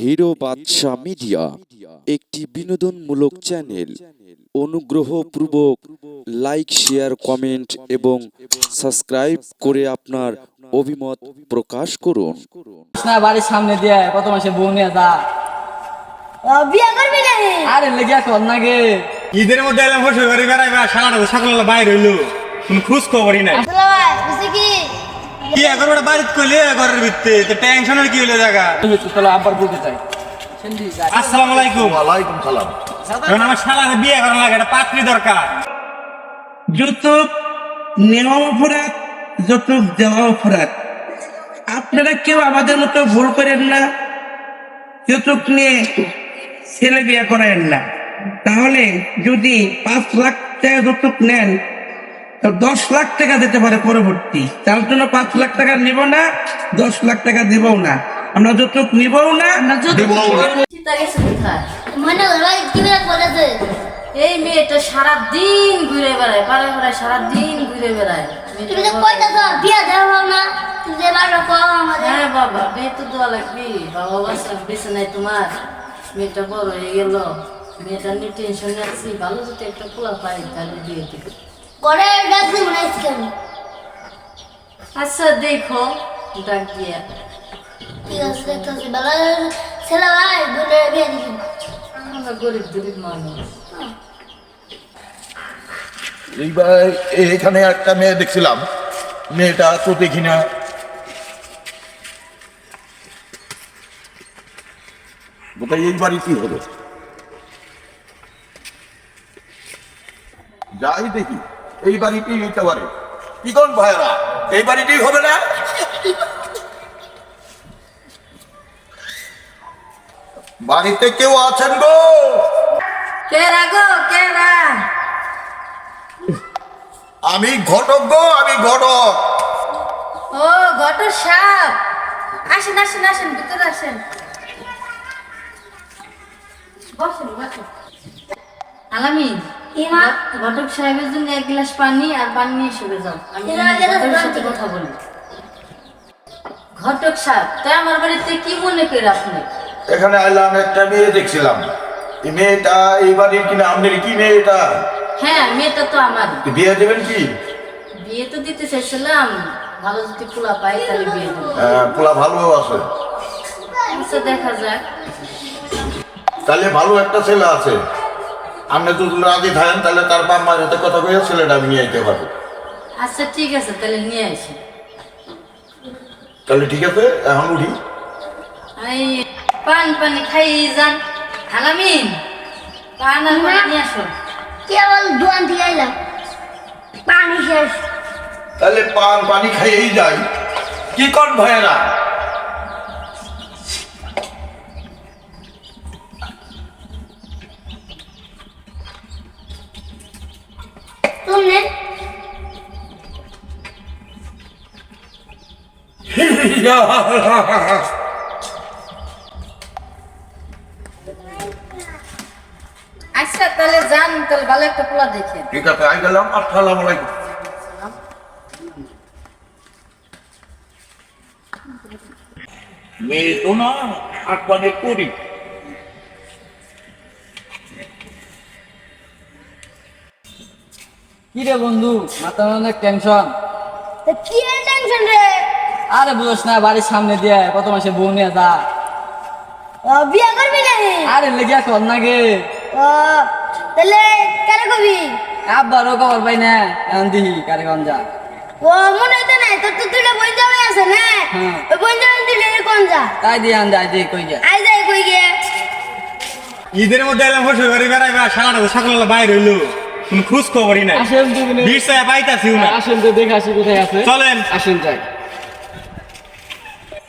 Hero বাদশা media একটি বিনোদনমূলক channel. অনুগ্রহ অনুগ্রহপূর্বক লাইক শেয়ার কমেন্ট এবং সাবস্ক্রাইব করে আপনার অভিমত প্রকাশ করুন। বাড়ির সামনে দিয়ে কত মাসে বউ নিয়ে যা। বিয়ে করবি না আরে লেগে কর না গে ঈদের মধ্যে এলাম বসে ঘরে বেড়াইবা সারাটা সকালবেলা বাইরে হইল। কোন খোঁজ খবরই নাই। আসলে ভাই বুঝছি কি? কি ওটা বাড়িতে কইলে ঘরের ভিতরে? তো টেনশনের কি হইলে জায়গা? তাহলে আব্বার বলতে চাই। আসসালামু আলাইকুম। ওয়ালাইকুম সালাম। আমার শালাকে বিয়ে করার লাগে একটা পাত্রী দরকার। যৌতুক নেওয়া অপরাধ যৌতুক দেওয়া অপরাধ। আপনারা কেউ আমাদের মতো ভুল করেন না যৌতুক নিয়ে ছেলে বিয়ে করেন না। তাহলে যদি পাঁচ লাখ টাকা যৌতুক নেন দশ লাখ টাকা দিতে পারে পরবর্তী। তার জন্য পাঁচ লাখ টাকা নিব না দশ লাখ টাকা দিবও না। আমরা যৌতুক নিবও না মনে হয় এই মেয়েটা সারা দিন ঘুরে বেড়ায় পাড়ায় পাড়ায় সারা দিন ঘুরে বেড়ায়। তুমি তো কইতা তো বিয়ে দেওয়া না তুমি যে কও আমাদের। হ্যাঁ বাবা তো লাগবি। বাবা বাসা বেছে নাই তোমার। মেয়েটা বড় হয়ে গেল। মেয়েটা নিয়ে টেনশনে আছি ভালো যদি একটা পোলা পাই তাহলে দিয়ে দিব। করে ডাক দিব না আজকে আমি। আচ্ছা দেখো ডাক দিয়ে ঠিক আছে দেখতেছি ভালো ছেলে ভাই দুটো বিয়ে দিবি আমরা গরিব গরিব মানুষ। এইবার এখানে একটা মেয়ে দেখছিলাম। মেয়েটা তো দেখি না বোধহয় এই বাড়ি কি হলো? যাই দেখি। এই বাড়িটি নিতে পারে কি কোন ভাইরা? এই বাড়িটি হবে না? বাড়িতে কেউ আছেন গো? কেরা গো কেরা? আমি ঘটক গো আমি ঘটক। ও ঘট সাপ আসেন আসেন আসেন ভিতরে আসেন। বসেন বসেন। আলামিন ঘটক সাহেবের জন্য এক গ্লাস পানি আর পানি নিয়ে শুয়ে যাও। আমি ঘটকের সাথে কথা বলি ঘটক সাহেব তাই আমার বাড়িতে কি মনে করে আপনি? এখানে আইলাম একটা মেয়ে দেখছিলাম। এই মেয়েটা এই বাড়ির কিনা কি মেয়েটা হ্যাঁ মেয়েটা তো আমার। বিয়ে দেবেন কি? বিয়ে তো দিতে চাইছিলাম। ভালো যদি পোলা পাই তাহলে বিয়ে দেবো। হ্যাঁ, পোলা ভালো আছে। আচ্ছা দেখা যাক। তাহলে ভালো একটা ছেলে আছে। আপনি যদি রাজি থাকেন তাহলে তার বাপ মায়ের হাতে কথা কয়ে ছেলেটা আমি নিয়ে আইতে পারব। আচ্ছা ঠিক আছে তাহলে নিয়ে আসি। তাহলে ঠিক আছে এখন উঠি। এই পান পানি খাই যান। আলামিন পান আর পানি নিয়ে আসো। কেবল দোয়ান থেকে আইলাম। পানি শেষ। তাহলে পান পানি খাইয়েই যাই। কি কন ভাইয়েরা? আচ্ছা তাহলে যান তাহলে ভালো একটা পোলা দেখেন। ঠিক আছে আই গেলাম আসসালামু আলাইকুম। মেয়ে তো না আটবানের করি। কি রে বন্ধু মাথা অনেক টেনশন তো কি টেনশন রে? আরে বুঝোস না বাড়ির সামনে দিয়ে কত মাসে বউ নিয়ে যা। ও, বিয়ে করবি না আরে লেগে কর না গে তাহলে কারে কবি? আব্বারও খবর পাই না এখন দিহি কারে কন যা। ও মনে হইতো না তোর তো দুটো বোন জামাই আছে না? হুম। ওই বোন জামাই দুটো কোন যা। তাই দিয়ে আন যাই দিয়ে কই যা আই যাই কই গে ঈদের মধ্যে এলাম বসে ঘরে বেড়াইবা সারাটা তো সকালবেলা বাইরে হইল। কোন খোঁজ খবরই নাই। আসেন তো পাইতাছিও না আসেন তো দেখে আসি কোথায় আছে। চলেন। আসেন যাই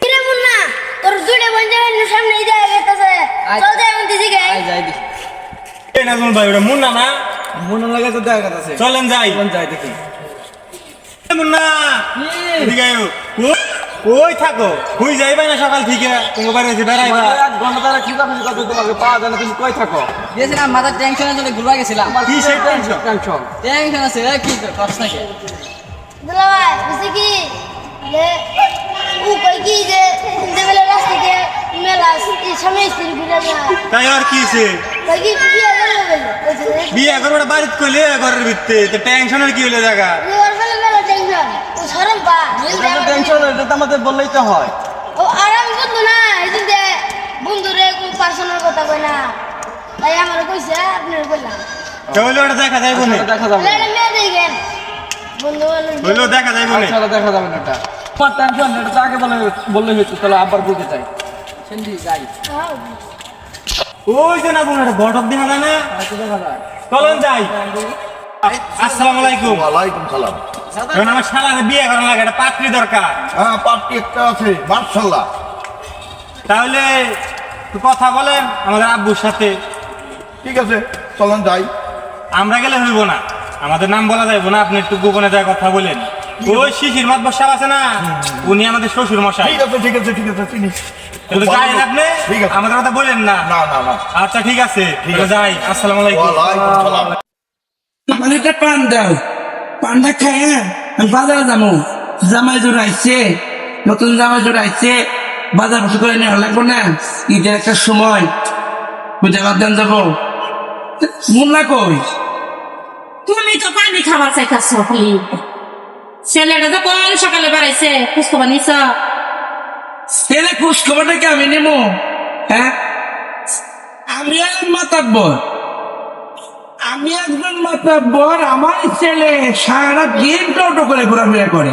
কিরে মুন্না তোর দুটো বোন জামাই সামনে যায় গেতেছে। চল যাই আমি দিদি গে। আই যাই দি এই নাজমুল ভাই ওটা মুন্না না? মনে লাগে তো দেখা আছে চলেন যাই। কোন যাই দেখি। মুন্না! এদিকে আয়ো। কই থাকো। কই যাইবা না সকাল থেকে। তোমার বাড়ি এসে বেড়াইবা। ঘণ্টা তারা কি কথা কথা তোমাকে পাওয়া যায় না। তুমি কই থাকো? গেছিলাম মাথার টেনশনে চলে ঘুরবা গেছিলাম। কি সেই টেনশন? টেনশন টেনশন আছে এ কি কষ্ট নাকি? দুলা ভাই কি? যে ও কই কি যে দেবেলে রাস্তাতে মেলা এই সামনে স্ত্রী ঘুরে তাই আর কি কি বিয়ে করবে বাড়িতে কইলে ঘরের ভিত্তে তো টেনশনের কি হইলে জায়গা? মেলা টেনশন ও সরম পা টেনশন এটা তো আমাদের বললেই তো হয়। ও আরাম বন্ধু না এই যে বন্ধুরে কোন পার্সোনাল কথা কই না। তাই আমার কইছে আপনার কইলাম। হইলে ওটা দেখা যাইব না? দেখা যাবে। মেয়ে দেখেন দেখা না। ছাড়া দেখা যাবে না এটা। তোমার টেনশন এটা তো আগে বলে বললে হইতো তাহলে আবার বলতে চাই। যাই। ওই যে না বোন একটা ঘটক দেখা যায় না? হয়তো দেখা যায় চলুন যাই। আসসালামু আলাইকুম। ওয়ালাইকুম সালাম। এখন আমার শালাকে বিয়ে করা লাগে একটা পাত্রী দরকার। হ্যাঁ একটা আছে মার্শাল্লাহ। তাহলে কথা বলেন আমাদের আব্বুর সাথে। ঠিক আছে চলেন যাই। আমরা গেলে হইব না। আমাদের নাম বলা যাইব না আপনি একটু গোপনে যায় কথা বলেন। ওই শিশির মাত বসাব আছে না? উনি আমাদের শ্বশুর মশাই। ঠিক আছে ঠিক আছে ঠিক আছে চিনি আমাদের কথা বলেন না। না না না। আচ্ছা ঠিক আছে। যাই আসসালামু আলাইকুম। ওয়ালাইকুম সালাম। আমার একটা পান দাও। পানটা খায় আমি যাব। জামাই জোড়াইছে নতুন জামাই জোড়াইছে বাজার বসে করে নেওয়া লাগবো না। ঈদের একটা সময়। বুঝে বাদ দেন যাব। মুন্না কই? তুমি তো পানি খাবার চাইতেছ খালি। ছেলেটা তো কোন সকালে বেড়াইছে, খোঁজখবর নিছ? ছেলে খোঁজ খবরটাকে আমি নেব হ্যাঁ? আমি এক মাতাব্বর। আমি একজন মাতাব্বর, আমার ছেলে সারা দিন টোটো করে ঘোরাফেরা করে।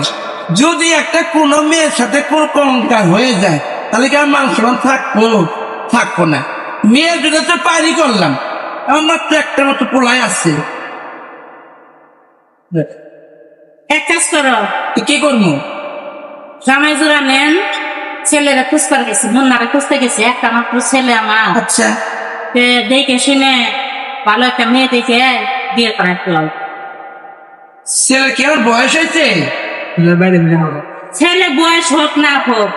যদি একটা কোনো মেয়ের সাথে কোনো কঙ্কার হয়ে যায়, তাহলে কি আমার মান থাকব? থাকব না। মেয়ের জন্য তো পারি করলাম, আমার তো একটা মতো পোলাই আছে। এক কাজ করো কি করব? জামাই জোড়া নেন ছেলেরা খুঁজতে গেছে মুন্নারে খুঁজতে গেছে একটা মাত্র ছেলে আমার। আচ্ছা। দেখে শুনে ভালো একটা মেয়ে দেখে বিয়ে করার ফেলাও ছেলের কি আমার বয়স হয়েছে? ছেলে বয়স হোক না হোক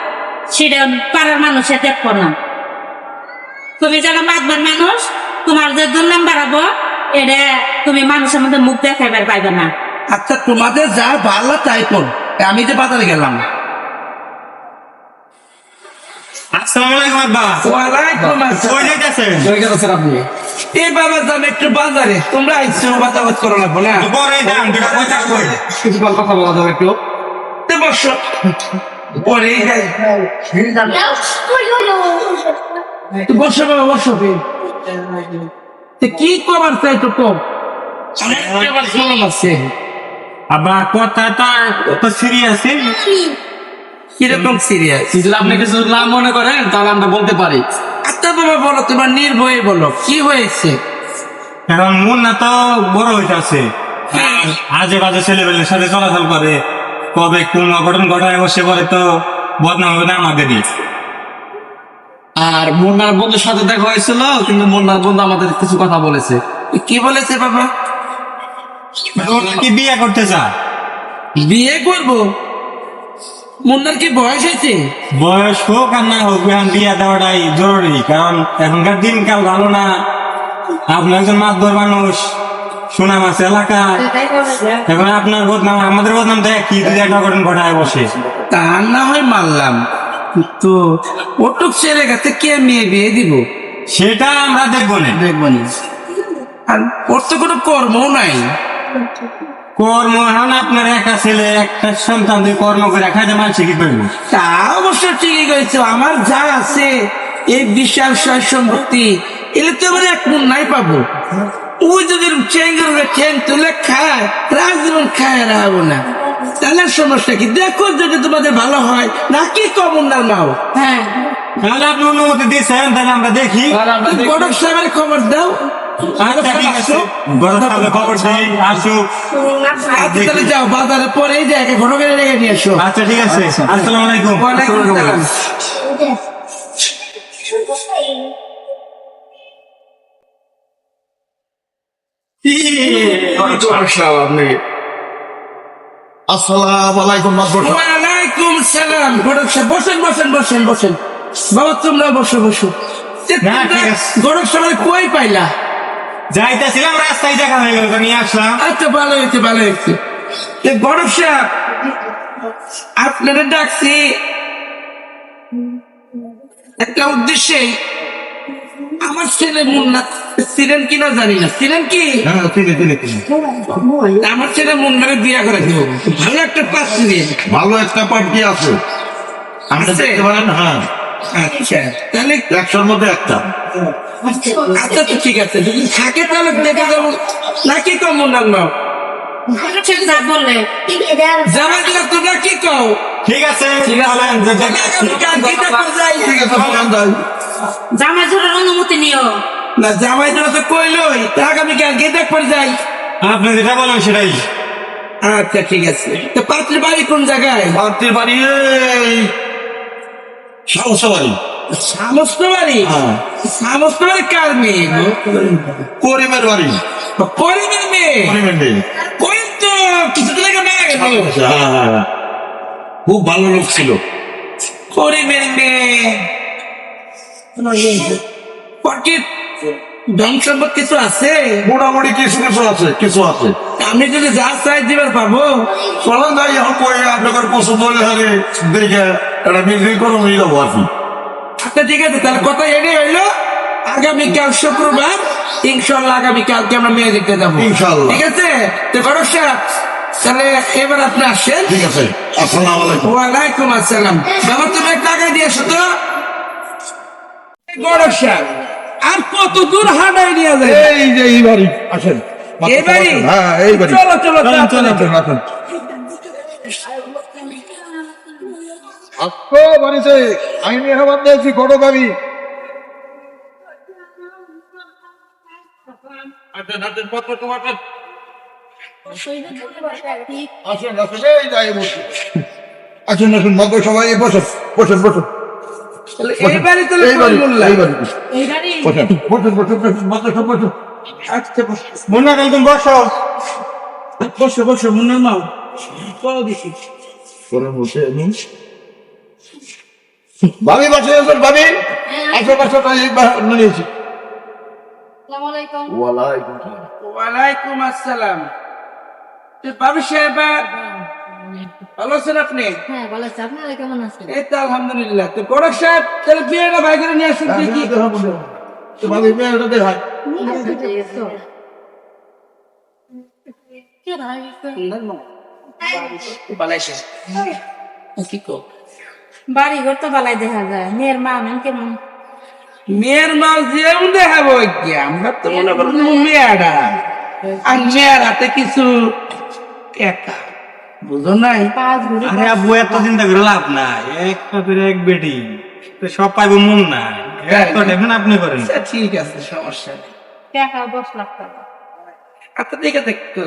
সেটা পাড়ার মানুষে দেখব না। তুমি যারা মাতবার মানুষ তোমার যে দুর্নাম বাড়াবো এটা তুমি মানুষের মধ্যে মুখ দেখাইবার পাইবে না। আচ্ছা তোমাদের যা ভালো তাই কর আমি যে বাজারে গেলাম। আসসালামু আলাইকুম আব্বা। ওয়ালাইকুম কই আসসালাম যাইতাছে জয় গেছে আপনি? এই বাবা যাবে একটু বাজারে। তোমরা আইসো বাতাবাত করো না পরে দাম দুটো পয়সা কই? কিছু কথা বলা যাবে একটু। বসো। পরে বসো বাবা বসো। কি কবার চাই তো? কম এবার আছে। আব্বা কথাটা তো সিরিয়াস কীরকম সিরিয়াস যদি আপনি কিছু না মনে করেন তাহলে আমরা বলতে পারি। আচ্ছা বাবা বলো তোমার নির্ভয়ে বলো কি হয়েছে? এখন মুন্না তো বড় হইতাছে। আজে বাজে ছেলেবেলের সাথে চলাচল করে। কবে কোন অঘটন ঘটায় বসে পরে তো বদনাম হবে না আমাদেরই। আর মুন্নার বন্ধুর সাথে দেখা হয়েছিল কিন্তু মুন্নার বন্ধু আমাদের কিছু কথা বলেছে। কি বলেছে বাবা? কি বিয়ে করতে চা বিয়ে করব। মুন্নার কি বয়স হয়েছে? বয়স হোক আর না হোক এখন বিয়ে দেওয়াটাই জরুরি কারণ এখনকার দিনকাল ভালো না। আপনি একজন মাতবর মানুষ সুনাম আছে এলাকায়। এখন আপনার বদনাম আমাদের বদনাম দেখ কি দুই একটা অঘটন ঘটায় বসে। তা না হয় মানলাম তো ওটুক ছেলে কাছে কে মেয়ে বিয়ে দিব? সেটা আমরা দেখব না। দেখব না। আর ওর তো কোনো কর্মও নাই। কর্ম এখন আপনার একা ছেলে একটা সন্তান দিয়ে কর্ম করে খাইতে মানছে কি করব। তা অবশ্য ঠিকই করেছে আমার যা আছে এই বিশাল সয় সম্পত্তি এলে তো আমার এক মন নাই পাবো। ওই যদি ঠ্যাং তুলে খায় রাজজীবন খায় রাখব না। তাহলে সমস্যা কি? দেখো যদি তোমাদের ভালো হয় নাকি কমন না নাও। হ্যাঁ। তাহলে আপনি অনুমতি দিয়েছেন তাহলে আমরা দেখি। সাহেবের খবর দাও। আচ্ছা যাও বাজারে পরেই যাই ঘন করে রেখে নিয়ে এসো। আচ্ছা ঠিক আছে। আসসালামু আলাইকুম। আসসালাম আলাইকুম। ওয়ালাইকুম সালাম। বসেন বসেন বসেন বসেন। বাবা তোমরা বসো বসো। না, ঠিক আছে। গরম সময় কই পাইলা? যাইতেছিলাম রাস্তায় দেখা হয়ে গেল নিয়ে আসলাম। আচ্ছা ভালো হয়েছে ভালো হয়েছে। গরম সাহেব আপনারা ডাকছি। একটা উদ্দেশ্যে আমার ছেলে মুন্না ছিলেন কিনা জানি না ছিলেন কি? হ্যাঁ আমার ছেলে মুন্নাকে বিয়ে করে দিব। ভালো একটা পাত্রী দিয়ে। ভালো একটা আছে। আপনি আছে? দেখতে পারেন হ্যাঁ। আচ্ছা তাহলে একশোর মধ্যে একটা। আচ্ছা তো ঠিক আছে যদি থাকে তাহলে দেখে যাব। নাকি কম বললে জামাই কি কও ঠিক আছে ঠিক জামাই জোরের অনুমতি নিও। না জামাই দিলে তো কইলই তা আগামীকাল গেটে করে যাই। আপনি যেটা বলেন সেটাই। আচ্ছা ঠিক আছে। তো পাত্রীর বাড়ি কোন জায়গায়? পার্টির বাড়ি সমস্ত বাড়ি হ্যাঁ। সমস্ত বাড়ি কার মেয়ে করিমের বাড়ি। করিমের মেয়ে? করিমের মেয়ে। করিম তো? কিছুদিন আগে মারা গেল। হ্যাঁ হ্যাঁ। খুব ভালো লোক ছিল। করিমের মেয়ে। ধন সম্পদ কিছু আছে? মোটামুটি কিছু কিছু আছে কিছু আছে। আমি যদি যা চাই দিবার পাবো। চলেন যাই এখন কই আপনাদের পছন্দ হলে হারে দেখে একটা মিল করে নিয়ে যাব আর কি। আচ্ছা ঠিক আছে তাহলে কথা এটাই হইল আগামীকাল শুক্রবার ইনশাল্লাহ আগামীকালকে আমরা মেয়ে দেখতে যাব। ইনশাআল্লাহ। ঠিক আছে? তো গরব তাহলে এবার আপনি আসেন। ঠিক আছে আসসালামু আলাইকুম। ওয়ালাইকুম আসসালাম। বাবা তুমি টাকা দিয়ে আসো তো। গরব সাহেব আর কত দূর হাঁটাই নিয়ে যায় এই যে এই বাড়ি আসেন। এই বাড়ি? হ্যাঁ এই বাড়ি। চলো চলো চলেন, চলো আমি মেহমান দিয়েছি বড় গাড়ি আসেন আসেন এই যাই বসে আসেন মগ সবাই বসেন বসেন বসেন আচ্ছা মুন্না তুমি বসো বসো বসো মুন্না মাও দেখি ভাবি বসে আছেন ভাবি আসো বসো নিয়েছি। ওয়ালাইকুম আসসালাম। তো বাবু ভালো আছেন আপনি? হ্যাঁ ভালো আছে। আপনারা কেমন আছেন? এই তো আলহামদুলিল্লাহ। তো গরক সাহেব তাহলে বিয়েটা ভাই করে নিয়ে আসুন দেখি তো ভাবি মেয়েটা দেখায় কে ভাই? কি কো? বাড়ি ঘর তো বালাই দেখা যায় মেয়ের মা আমেন কেমন? মেয়ের মাল যেমন দেখাবো কি আমরা তো মনে করো মেয়েরা। আর মেয়ের হাতে কিছু একা বুঝো নাই? আরে আব্বু এত চিন্তা করে লাভ নাই। একটা করে এক বেটি সব পাইবো মন না এত আপনি করেন। আচ্ছা, ঠিক আছে সমস্যা নেই। টাকা দশ লাখ টাকা। আচ্ছা ঠিক আছে একটু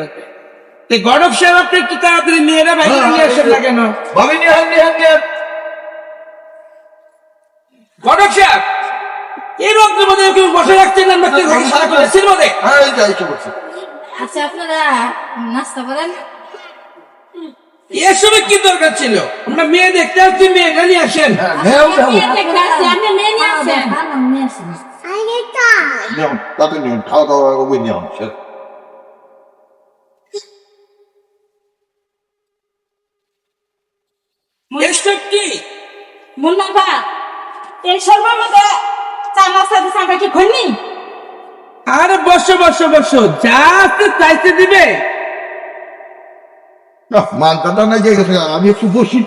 তো গরক সাহেব আপনি একটু তাড়াতাড়ি মেয়েরা ভাই করে নিয়ে আসেন না কেন? ভাবি নিয়ে গরক সাহেব এই রোগের মধ্যে কেউ বসে রাখছেন ঘরে সারা করে মধ্যে? হ্যাঁ এই যাই আচ্ছা আপনারা নাস্তা করেন। এসবে কি দরকার ছিল? আমরা মেয়ে দেখতে আসছি মেয়ে আসেন। তাতে খাওয়া দাওয়া ওই এসব কি? এই সর্বের মধ্যে চা নাস্তা দিচ্ছে আমরা কি খনি আরে বসো বসো বসো যা আছে চাইতে দিবে। মান কাটা নাই যে আমি একটু বসি।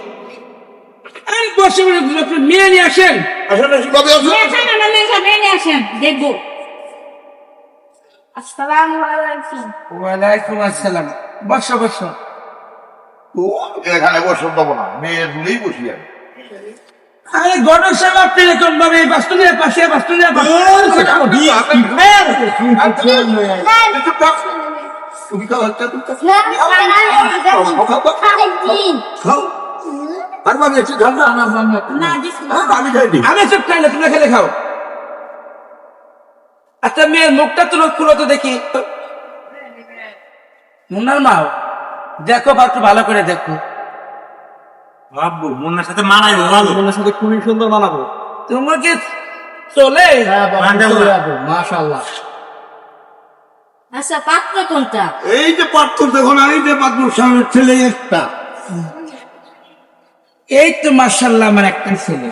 আরে বসে বসে মেয়ে নিয়ে আসেন। আসেন মেয়ে না মেয়ে মেয়ে নিয়ে আসেন দেখব। আসসালামু আলাইকুম। ওয়ালাইকুম আসসালাম। বসো বসো। ও, এখানে বসে দেবো না মেয়ের দুলেই বসি আমি। আরে গণক সাহেব আপনি এরকম ভাবে পাশে বাস্তবের তুমি খাও একটা তুমি খাও। না খাও খাও, খাও, খাও। খাই খাও আর ভাবি একটু ঝাল না না না না দিস হ্যাঁ, আমি খাই আমি সব খাই না তুমি খেলে খাও আচ্ছা মেয়ের মুখটা খুলো তো দেখি মুন্নার মাও দেখো বা একটু ভালো করে দেখো আব্বু মুন্নার সাথে মানাইবো ভালো। মুন্নার সাথে খুবই সুন্দর মানাবো। তোমার কি চলে? মাশাআল্লাহ। আচ্ছা পাত্র কোনটা? এই যে পাত্র দেখো না এই যে পাত্র স্বামীর ছেলে একটা। এই তো আমার একটা ছেলে।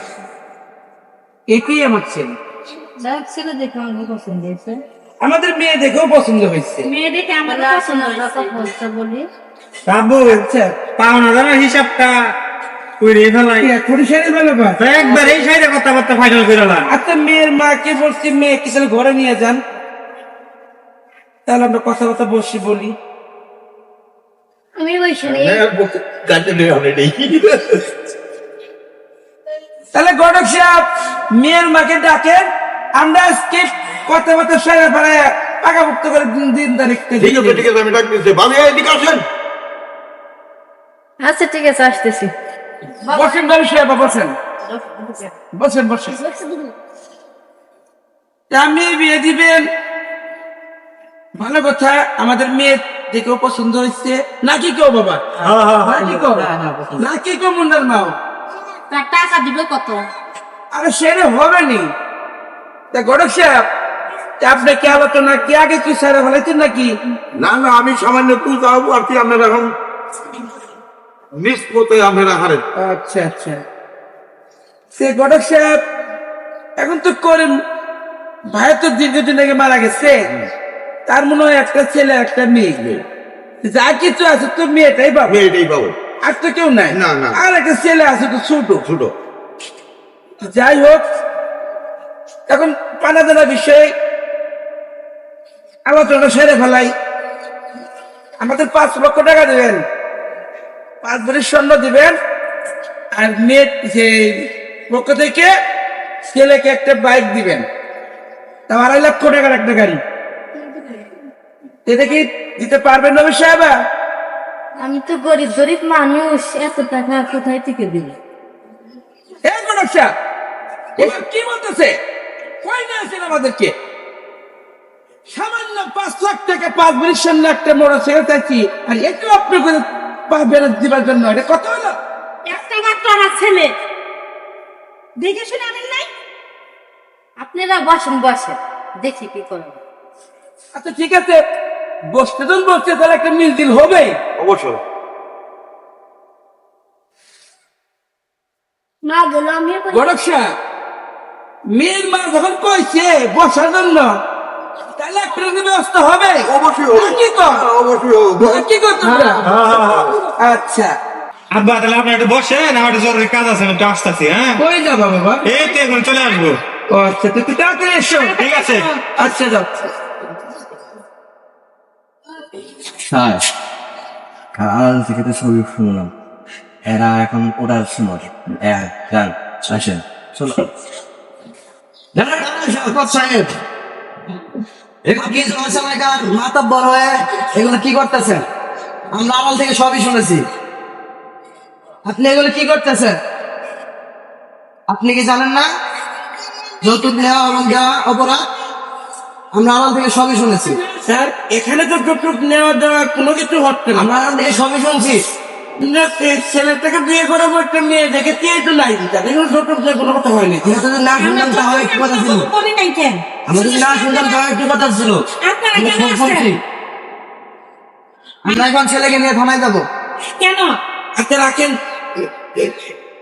এটাই আমার ছেলে। যাক ছেলে দেখে আমার পছন্দ হয়েছে। আমাদের মেয়ে দেখেও পছন্দ হয়েছে। মেয়ে দেখে আমার তাহলে পছন্দ হয়েছে। বলি। বাবু আচ্ছা পাওনা দামের হিসাবটা কইরে ফেলাই। এখনই সেরে ভালো তো একবার এই সাইডে কথাবার্তা ফাইনাল করে আচ্ছা মেয়ের মাকে বলছি মেয়ে কি তাহলে ঘরে নিয়ে যান? তাহলে আমরা কথা কথা বসি বলি। আমি বসে গাড়িতে নেই নেই। তাহলে গডক সাহেব মেয়ের মাকে ডাকেন আমরা আজকে সেরে পাকাভুক্ত করে দিন দিন তারিখটা ঠিক আছে ঠিক আছে আমি ডাক ভাবি এদিকে আসেন। আচ্ছা ঠিক আছে আসতেছি। বসেন বাবু সাহেব বসেন। বসেন বসেন। আমি বিয়ে দিবেন? ভালো কথা আমাদের মেয়ে দেখেও পছন্দ হয়েছে। নাকি কেউ বাবা? নাকি কেউ নাকি কেউ মুন্ডার মাও? টাকা দিবে কত? আরে সেরে হবে নি। তা গড়ক সাহেব আপনি কি আলোচনা কি আগে কি সারা ফেলেছেন নাকি? না না আমি সামান্য একটু যাব আর কি আপনারা এখন। নিষ্পতে আপনারা হারেন আচ্ছা আচ্ছা। সে গড়ক সাহেব এখন তো করে ভাই তো দীর্ঘদিন আগে মারা গেছে। তার মনে হয় একটা ছেলে একটা মেয়ে। যা কিছু আছে তো মেয়েটাই পাবে। মেয়েটাই পাবো। আর তো কেউ নাই। না, না। আর একটা ছেলে আছে তো ছোট। ছোট। যাই হোক এখন পানা দেনা বিষয়ে আলোচনা সেরে ফেলাই। আমাদের পাঁচ লক্ষ টাকা দিবেন। পাঁচ ভরি স্বর্ণ দিবেন আর মেয়ে পক্ষ থেকে ছেলেকে একটা বাইক দিবেন। তা আড়াই লক্ষ টাকার একটা গাড়ি। এটা কি দিতে পারবেন নবী সাহেবা? আমি তো গরিব গরিব মানুষ এত টাকা কোথায় থেকে দিব? কি বলতেছে? কই নিয়েছেন আমাদেরকে? সামান্য পাঁচ লাখ টাকা পাঁচ মিনিট সামনে একটা মোটর সাইকেল চাইছি আর একটু আপনি দিবার জন্য এটা কত হলো? একটা মাত্র আমার ছেলে। দেখে শুনে আনেন নাই? আপনারা বসেন বসেন। দেখি কি করব আচ্ছা ঠিক আছে। বসতে যখন বসছে তাহলে একটা মিল দিল হবে অবশ্যই। না গেল আমি মেয়ের মা যখন কইছে বসার জন্য তাহলে একটা ব্যবস্থা হবে? অবশ্যই হবে। কি কর অবশ্যই হবে। কি করতে আচ্ছা। আব্বা তাহলে আপনি একটু বসেন আমার জরুরি কাজ আছে আমি একটু আসতেছি হ্যাঁ? কই যাবা বাবা এই তো এখন চলে আসব। ও আচ্ছা তুই তুই তাড়াতাড়ি এসো। ঠিক আছে। আচ্ছা যাও। স্যার আড়াল থেকে তো ছবি শুনলাম। এরা এখন ওটার সময়। এক যান আসেন। চলো। সাহেব এগুলো কি হয়ে এগুলো কি করতেছেন? আমরা আড়াল থেকে সবই শুনেছি। আপনি এগুলো কি করতেছেন? আপনি কি জানেন না? যৌতুক নেওয়া এবং দেওয়া অপরাধ? আমরা আড়াল থেকে সবই শুনেছি। স্যার এখানে তো টুকটুক নেওয়া দেওয়া কোনো কিছু হচ্ছে না। আমরা আড়াল থেকে সবই শুনছি। ছেলেটাকে বিয়ে করাবো একটা মেয়ে দেখে কে তো নাই দিতা? দেখুন টুকটুক কোনো কথা হয়নি আমরা যদি না শুনতাম তাহলে কি কথা ছিল। করি নাই কেন? আমরা যদি না শুনতাম তাহলে কি কথা ছিল। আমরা কেন সব শুনছি আসছেন? আমরা এখন ছেলেকে নিয়ে থানায় যাব। কেন? রাখেন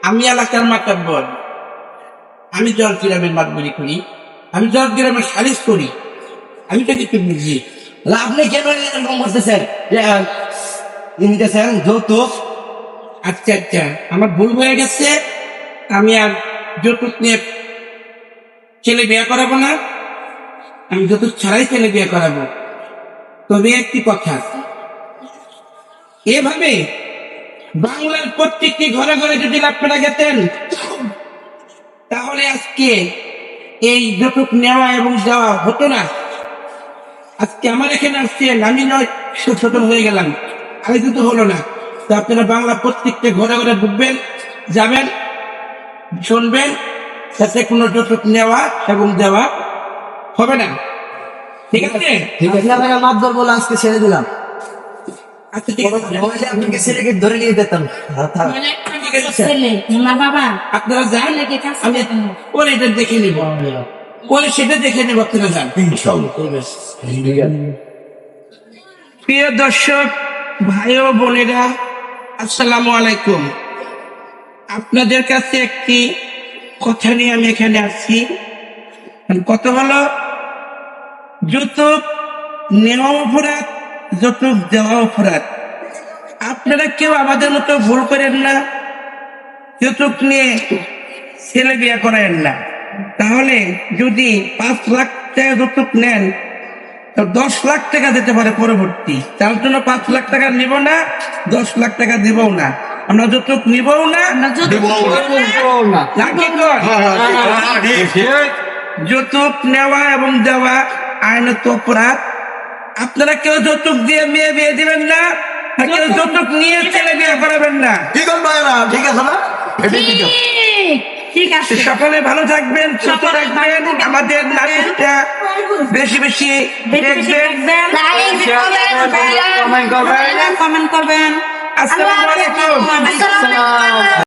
আমি এলাকার মাতাব্বর আমি জল গ্রামের মাতবরি করি। আমি জল গ্রামের সালিশ করি। আমি তো কিছু বুঝি। আপনি কেন এরকম করতেছেন? আহ, যৌতুক। আচ্ছা আচ্ছা আমার ভুল হয়ে গেছে। আমি আর যৌতুক নিয়ে ছেলে বিয়ে করাবো না। আমি যৌতুক ছাড়াই ছেলে বিয়ে করাবো। তবে একটি কথা। এভাবে বাংলার প্রত্যেকটি ঘরে ঘরে যদি আপনারা গেতেন তাহলে আজকে এই যৌতুক নেওয়া এবং দেওয়া হতো না। আজকে আমার এখানে আসছেন আমি নয় সচেতন হয়ে গেলাম। আগে কিন্তু হলো না। তো আপনারা বাংলা প্রত্যেকটা ঘরে ঘরে ঢুকবেন যাবেন শুনবেন যাতে কোনো যৌতুক নেওয়া এবং দেওয়া হবে না। ঠিক আছে? ঠিক আছে। আপনাকে মাপ ধর বলে আজকে ছেড়ে দিলাম। আপনারা যান। আমি দেবেন এটা দেখে নিব। সেটা দেখে নেব আপনারা যান। প্রিয় দর্শক ভাই ও বোনেরা, আসসালামু আলাইকুম। আপনাদের কাছে একটি কথা নিয়ে আমি এখানে আসছি। কত হলো? যৌতুক নেওয়া অপরাধ যৌতুক দেওয়া অপরাধ। আপনারা কেউ আমাদের মতো ভুল করেন না, যৌতুক নিয়ে ছেলে বিয়ে করেন না। তাহলে যদি পাঁচ লাখ টাকা যৌতুক নেন দশ লাখ টাকা দিতে পারে পরবর্তী। তার জন্য পাঁচ লাখ টাকা নিব না দশ লাখ টাকা দিবও না। আমরা যৌতুক নিবও না দিবও না। নাকি যৌতুক নেওয়া এবং দেওয়া আইনত অপরাধ আপনারা কেউ যৌতুক দিয়ে মেয়ে বিয়ে দিবেন না আর কেউ যৌতুক নিয়ে ছেলে বিয়ে করাবেন না। ঠিক আছে ঠিক আছে না? ঠিক আছে সকলে ভালো থাকবেন সুস্থ থাকবেন। আমাদের নাটকটা বেশি বেশি দেখবেন কমেন্ট করবেন আসসালামু আসসালামু আলাইকুম